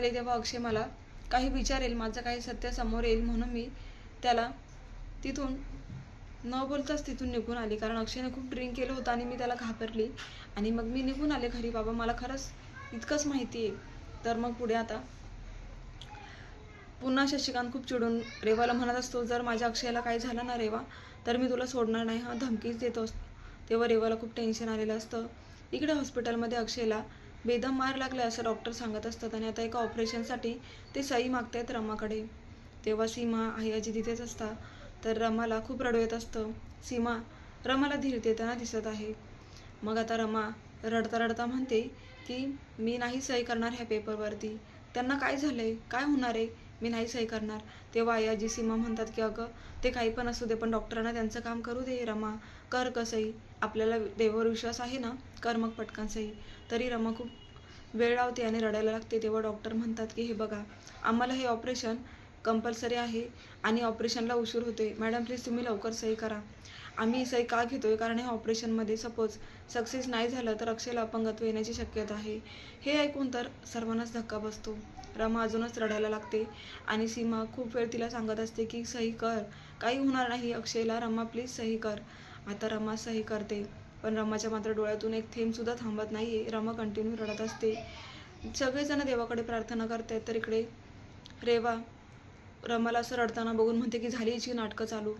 आले तेव्हा अक्षय मला काही विचारेल माझं काही सत्य समोर येईल म्हणून मी त्याला तिथून न बोलताच तिथून निघून आली. कारण अक्षयने खूप ड्रिंक केलं होतं आणि मी त्याला घाबरली. आणि मग मी निघून आले घरी. बाबा मला खरंच इतकंच माहिती आहे. तर मग पुढे आता पुन्हा शशिकांत खूप चिडून रेवाला म्हणत असतो जर माझ्या अक्षयाला काही झालं ना रेवा तर मी तुला सोडणार नाही. हा धमकीच देतो तेव्हा रेवाला खूप टेन्शन आलेलं असतं. इकडे हॉस्पिटलमध्ये अक्षयला बेदम मार लागला असं डॉक्टर सांगत असतात आणि आता एका ऑपरेशनसाठी ते सही मागतायत रमाकडे. तेव्हा सीमा आई आजी तिथेच असतात तर रमाला खूप रडू येत असतं. सीमा रमाला धीर देताना दिसत आहे. मग आता रमा रडता रडता म्हणते की मी नाही सही करणार ह्या पेपरवरती त्यांना काय झालं आहे काय होणार आहे? मी नाही सही करणार. तेव्हा आई आजी सीमा म्हणतात की अगं ते काही पण असू दे पण डॉक्टरांना त्यांचं काम करू दे रमा. कर कसंही. आपल्याला देवावर विश्वास आहे ना कर मग पटकन सही. तरी रमा खूप वेळ लावते आणि रडायला लागते तेव्हा डॉक्टर म्हणतात की हे बघा आम्हाला हे ऑपरेशन कंपल्सरी आहे आणि ऑपरेशनला उशीर होते मॅडम प्लीज तुम्ही लवकर सही करा. आम्ही सही का घेतोय? कारण हे ऑपरेशनमध्ये सपोज सक्सेस नाही झालं तर अक्षयला अपंगत्व येण्याची शक्यता आहे. हे ऐकून तर सर्वांनाच धक्का बसतो. रमा अजूनच रडायला लागते आणि सीमा खूप वेळ तिला सांगत असते की सही कर. काही होणार नाही. अक्षयला रमा प्लीज सही कर. आता रमा सही करते. पण रमाच्या मात्र डोळ्यातून एक थेंबसुद्धा थांबत नाही आहे रमा कंटिन्यू रडत असते. सगळेजण देवाकडे प्रार्थना करतायत. तर इकडे रेवा रमाला असं रडताना बघून म्हणते की झाली हिची नाटकं चालू.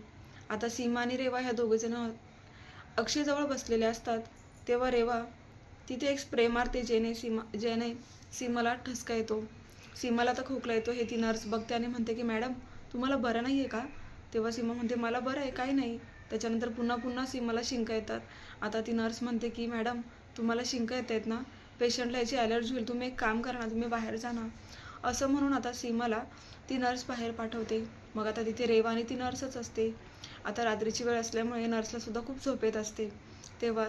आता सीमा आणि रेवा ह्या दोघेजण अक्षयजवळ बसलेले असतात. तेव्हा रेवा तिथे एक स्प्रे मारते जेने सीमा जेने सीमाला ठसका येतो. सीमाला तर खोकला येतो. हे ती नर्स बघते आणि म्हणते की मॅडम तुम्हाला बरं नाही आहे का? तेव्हा सीमा म्हणते मला बरं आहे. काही नाही. त्याच्यानंतर पुन्हा पुन्हा सीमाला शिंका येतात. आता ती नर्स म्हणते की मॅडम तुम्हाला शिंका येत आहेत ना? पेशंटला याची ॲलर्जी होईल. तुम्ही एक काम करा ना तुम्ही बाहेर जा ना. असं म्हणून आता सीमाला ती नर्स बाहेर पाठवते. मग आता तिथे रेवा आणि ती नर्सच असते. आता रात्रीची वेळ असल्यामुळे नर्सला सुद्धा खूप झोप येत असते. तेव्हा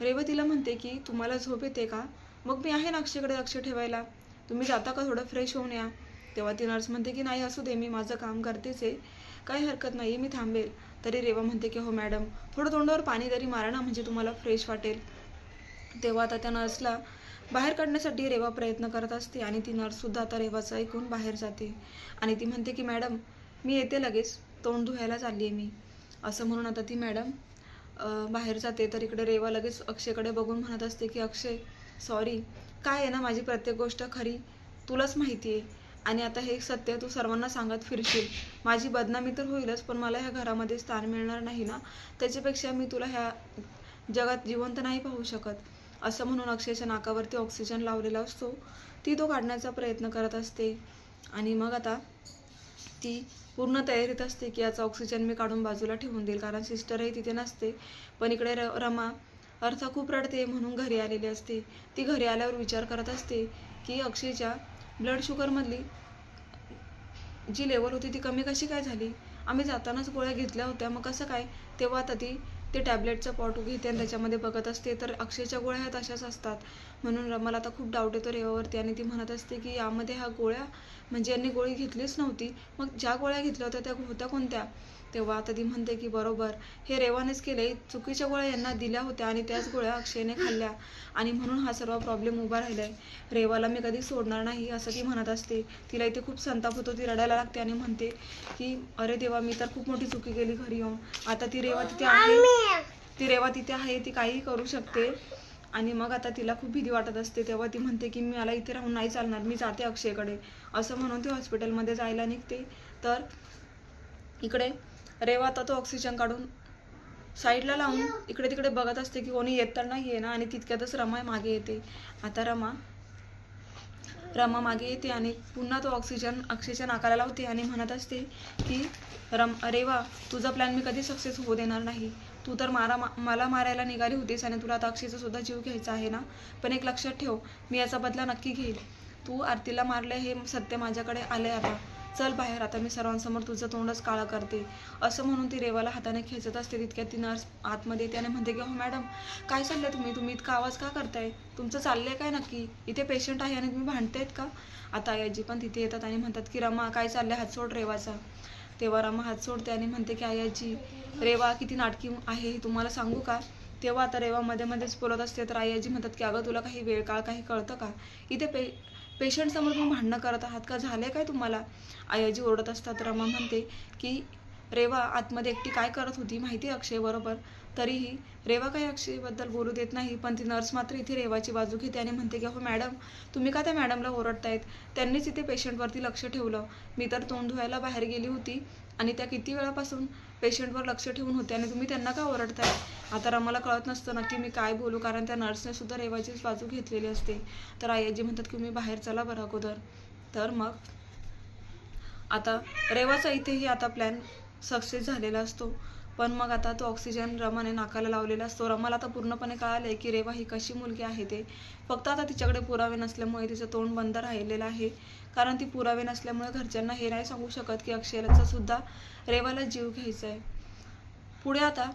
रेवा तिला म्हणते की तुम्हाला झोप येते का? मग मी आहे ना अक्षयकडे लक्ष ठेवायला. तुम्ही जाता का? थोडं फ्रेश होऊन या. तेव्हा ती नर्स म्हणते की नाही असू दे. मी माझं काम करतेच आहे. काही हरकत नाही मी थांबेल. तरी रेवा म्हणते की हो मॅडम थोडं तोंडावर पाणी तरी मारा ना म्हणजे तुम्हाला फ्रेश वाटेल. तेव्हा आता त्या नर्सला बाहेर काढण्यासाठी रेवा प्रयत्न करत असते आणि ती नर्ससुद्धा आता रेवाचं ऐकून बाहेर जाते. आणि ती म्हणते की मॅडम मी येते लगेच तोंड धुवायला चालली आहे मी. असं म्हणून आता ती मॅडम बाहेर जाते. तर इकडे रेवा लगेच अक्षयकडे बघून म्हणत असते की अक्षय सॉरी काय आहे ना माझी प्रत्येक गोष्ट खरी? तुलाच माहिती आहे. आणि आता हे सत्य तू सर्वांना सांगत फिरशील. माझी बदनामी तर होईलच पण मला ह्या घरामध्ये स्थान मिळणार नाही ना? त्याच्यापेक्षा मी तुला ह्या जगात जिवंत नाही पाहू शकत. असं म्हणून अक्षयच्या नाकावरती ऑक्सिजन लावलेला असतो. ती तो काढण्याचा प्रयत्न करत असते. आणि मग आता ती पूर्ण तयारीत असते की याचा ऑक्सिजन मी काढून बाजूला ठेवून देईल कारण सिस्टरही तिथे नसते. पण इकडे र रमा अर्थ खूप रडते म्हणून घरी आलेली असते. ती घरी आल्यावर विचार करत असते की अक्षयच्या ब्लड शुगरमधली जी लेवल होती ती कमी कशी काय झाली? आम्ही जातानाच गोळ्या घेतल्या होत्या. मग कसं काय? तेव्हा आता ती ते टॅबलेटचं पॉट घेते आणि त्याच्यामध्ये बघत असते. तर अक्षयच्या गोळ्या ह्या तशाच असतात. म्हणून मला आता खूप डाऊट येतो रेवावरती. आणि ती म्हणत असते की यामध्ये ह्या गोळ्या म्हणजे यांनी गोळी घेतलीच नव्हती. मग ज्या गोळ्या घेतल्या होत्या त्या होत्या कोणत्या? तेव्हा आता ती म्हणते की बरोबर. हे रेवानेच केले चुकीच्या गोळ्या यांना दिल्या होत्या आणि त्याच गोळ्या अक्षयने खाल्ल्या. आणि म्हणून हा सर्व प्रॉब्लेम उभा राहिला आहे रेवाला मी कधी सोडणार नाही असं ती म्हणत असते. तिला इथे खूप संताप होतो ती रडायला लागते आणि म्हणते की अरे देवा मी तर खूप मोठी चुकी केली घरी येऊन. आता ती रेवा तिथे आहे. ती रेवा तिथे आहे ती काहीही करू शकते. आणि मग आता तिला खूप भीती वाटत असते. तेव्हा ती म्हणते की मी मला इथे राहून नाही चालणार. मी जाते अक्षयकडे. असं म्हणून ती हॉस्पिटलमध्ये जायला निघते. तर इकडे रेवा आता तो ऑक्सिजन काढून साईडला लावून इकडे तिकडे बघत असते की कोणी येत तर नाही आहे ना आणि तितक्यातच रमा मागे येते. आता रमा रमा मागे येते आणि पुन्हा तो ऑक्सिजन अक्षयच्या नाकाला लावते आणि म्हणत असते की रम रेवा तुझा प्लॅन मी कधी सक्सेस होऊ देणार नाही. तू तर मारा मा मला मारायला निघाली होतीस आणि तुला आता अक्षयचा सुद्धा जीव घ्यायचा आहे ना? पण एक लक्षात ठेव मी याचा बदला नक्की घेईल. तू आरतीला मारले हे सत्य माझ्याकडे आलंय आता. चल बाहेर आता मी सर्वांसमोर तुझं तोंडच काळं करते. असं म्हणून ती रेवाला हाताने खेचत असते तितक्यात ती नर्स आतमध्ये त्याने म्हणते की हो मॅडम काय चाललंय तुम्ही? तुम्ही इतका आवाज का करताय? तुमचं चाललंय काय नक्की? इथे पेशंट आहे आणि तुम्ही भांडतायत का? आता आयाजी पण तिथे येतात आणि म्हणतात की रमा काय चाललंय? हात सोड रेवाचा. तेव्हा रमा हात सोडते आणि म्हणते की आयाजी रेवा किती नाटकी आहे हे तुम्हाला सांगू का? तेव्हा आता रेवा मध्ये मध्येच बोलत असते. तर आयाजी म्हणतात की अगं तुला काही वेळ काळ काही कळतं का? इथे पे पेशंटसमोर तुम्ही भांडणं करत आहात का? झाले काय तुम्हाला? आयाजी ओरडत असतात रमा म्हणते की रेवा आतमध्ये एकटी काय करत होती माहिती अक्षय? बरोबर. तरीही रेवा काही अक्षयबद्दल बोलू देत नाही पण ती नर्स मात्र इथे रेवाची बाजू घेते आणि म्हणते की हो मॅडम तुम्ही का त्या मॅडमला ओरडतायत? त्यांनीच इथे पेशंटवरती लक्ष ठेवलं. मी तर तोंड धुवायला बाहेर गेली होती आणि त्या किती वेळापासून पेशंटवर लक्ष ठेवून होते आणि तुम्ही त्यांना का ओरडताय? आता आम्हाला कळत नसतं नक्की मी काय बोलू कारण त्या नर्सने सुद्धा रेवाचीच बाजू घेतलेली असते. तर आईजी म्हणतात की मी बाहेर चला बरं अगोदर. तर मग आता रेवाचा इथेही आता प्लॅन सक्सेस झालेला असतो. पण मग आता तो ऑक्सिजन रमाने नाकाला लावलेला असतो. रमाला आता पूर्णपणे कळालंय की रेवा ही कशी मुलगी आहे ते. फक्त आता तिच्याकडे पुरावे नसल्यामुळे तिचं तोंड बंद राहिलेलं आहे. कारण ती पुरावे नसल्यामुळे घरच्यांना हे नाही सांगू शकत की अक्षयचा सुद्धा रेवाला जीव घ्यायचा आहे पुढे आता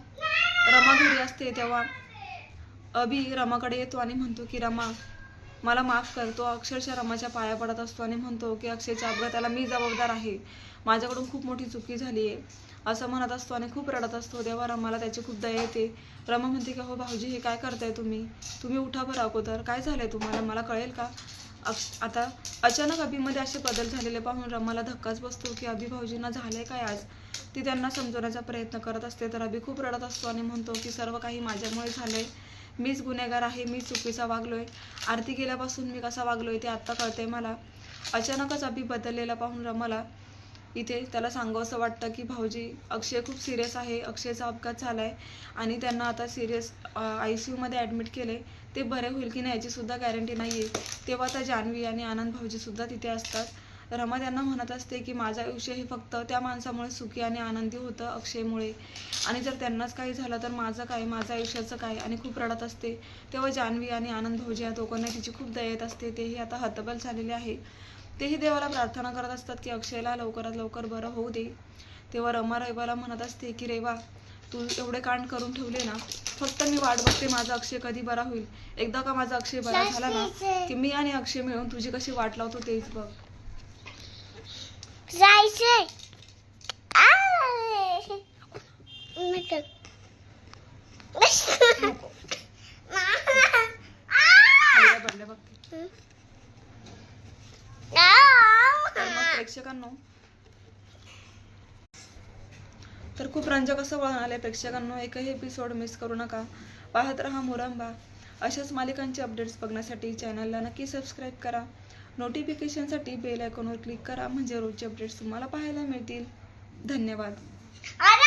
रमा घरी असते तेव्हा अभि रमाकडे येतो आणि म्हणतो की रमा मला माफ करतो अक्षरशः रमाच्या पाया पडत असतो आणि म्हणतो की अक्षयच्या अपघाताला मी जबाबदार आहे. माझ्याकडून खूप मोठी चुकी झाली आहे. असं म्हणत असतो आणि खूप रडत असतो. तेव्हा रमाला त्याची खूप दया येते. रमा म्हणते की हो भाऊजी हे काय करताय तुम्ही? तुम्ही उठा बरं अगोदर. काय झालंय तुम्हाला? मला कळेल का? अक्ष आता अचानक अभिमध्ये असे बदल झालेले पाहून रमाला धक्काच बसतो की अभि भाऊजींना झालंय काय आज? ती त्यांना समजवण्याचा प्रयत्न करत असते. तर अभि खूप रडत असतो आणि म्हणतो की सर्व काही माझ्यामुळे झालंय. मीच गुन्हेगार आहे मी चुकीचा वागलोय. आरती गेल्यापासून मी कसा वागलोय ते आत्ता कळतंय मला. अचानकच अभि बदललेला पाहून रमाला इथे त्याला सांगावं असं वाटतं की भाऊजी अक्षय खूप सिरियस आहे. अक्षयचा अपघात झाला आहे आणि त्यांना आता सिरियस आय सी यूमध्ये ॲडमिट केले ते बरे होईल की नाही याचीसुद्धा गॅरंटी नाही आहे तेव्हा आता जान्हवी आणि आनंद भाऊजीसुद्धा तिथे असतात. रमा त्यांना म्हणत असते की माझं आयुष्य हे फक्त त्या माणसामुळे सुखी आणि आनंदी होतं अक्षयमुळे. आणि जर त्यांनाच काही झालं तर माझं काय? माझं आयुष्याचं काय? आणि खूप रडत असते. तेव्हा जान्हवी आणि आनंद भाऊजी या दोघांना तिची खूप दया येत असते. तेही आता हतबल झालेले आहे. तेही देवाला प्रार्थना करत असतात की अक्षयला लवकरात लवकर बरं होऊ दे. तेव्हा रमा रेवाला म्हणत असते की रेवा तू एवढे कांड करून ठेवले ना फक्त मी वाट बघते माझा अक्षय कधी बरा होईल. एकदा का माझा अक्षय बरा झाला ना की मी आणि अक्षय मिळून तुझी कशी वाट लावतो तेच बघ. जायचंय तर प्रेक्षकांनो. तर खूप रंजक असं वळण आलंय प्रेक्षकांनो. एकही एपिसोड मिस करू नका. पाहत रहा मुरंबा. अशाच मालिकांचे अपडेट्स बघण्यासाठी चॅनलला नक्की सबस्क्राईब करा. नोटिफिकेशनसाठी बेल आयकॉनवर क्लिक करा म्हणजे रोजचे अपडेट्स तुम्हाला पाहायला मिळतील. धन्यवाद. अरे